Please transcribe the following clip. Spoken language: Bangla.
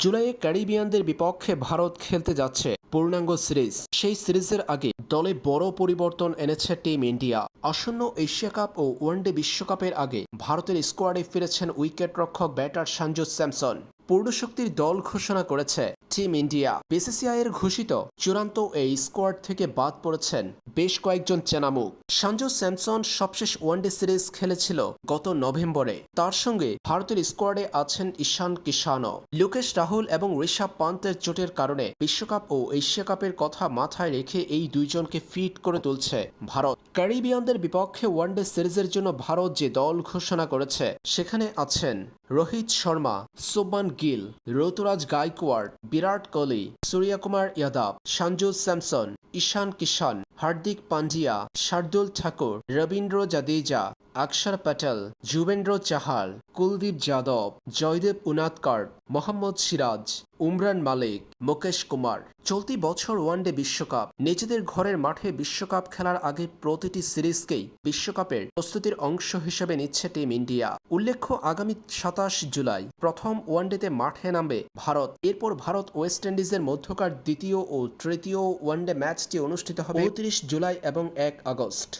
জুলাইয়ে ক্যারিবিয়ানদের বিপক্ষে ভারত খেলতে যাচ্ছে পূর্ণাঙ্গ সিরিজ। সেই সিরিজের আগে দলে বড় পরিবর্তন এনেছে টিম ইন্ডিয়া। আসন্ন এশিয়া কাপ ও ওয়ানডে বিশ্বকাপের আগে ভারতের স্কোয়াডে ফিরেছেন উইকেট রক্ষক ব্যাটার সঞ্জু স্যামসন। পূর্ণশক্তির দল ঘোষণা করেছে। টিম ইন্ডিয়া, বিসিসিআই এর ঘোষিত চূড়ান্ত এই স্কোয়াড থেকে বাদ পড়েছেন বেশ কয়েকজন চেনামুখ। সঞ্জু স্যামসন সবশেষ ওয়ানডে সিরিজ খেলেছিল গত নভেম্বরে। তার সঙ্গে ভারতের স্কোয়াডে আছেন ঈশান কিষানও। লোকেশ রাহুল এবং ঋষভ পান্তের চোটের কারণে বিশ্বকাপ ও এশিয়া কাপের কথা মাথায় রেখে এই দুইজনকে ফিট করে তুলছে ভারত। ক্যারিবিয়ানদের বিপক্ষে ওয়ানডে সিরিজের জন্য ভারত যে দল ঘোষণা করেছে, সেখানে আছেন রোহিত শর্মা, সুবমান গিল ঋতুরাজ গাইকোয়াড়, বিরাট কোহলি, সূর্যকুমার যাদব, সঞ্জু স্যামসন, ঈশান কিষান হার্দিক পান্ডিয়া শার্দুল ঠাকুর, রবীন্দ্র জাদেজা অক্ষর প্যাটেল যুবেন্দ্র চাহাল কুলদীপ যাদব জয়দেব উনাদকর মোহাম্মদ সিরাজ উমরান মালিক মুকেশ কুমার। চলতি বছর ওয়ানডে বিশ্বকাপ। নিজেদের ঘরের মাঠে বিশ্বকাপ খেলার আগে প্রতিটি সিরিজকেই বিশ্বকাপের প্রস্তুতির অংশ হিসেবে নিচ্ছে টিম ইন্ডিয়া। উল্লেখ্য আগামী সাতাশ জুলাই প্রথম ওয়ানডেতে মাঠে নামবে ভারত। এরপর ভারত ওয়েস্ট ইন্ডিজের মধ্যকার দ্বিতীয় ও তৃতীয় ওয়ানডে ম্যাচটি অনুষ্ঠিত হবে উনত্রিশ জুলাই এবং এক আগস্ট।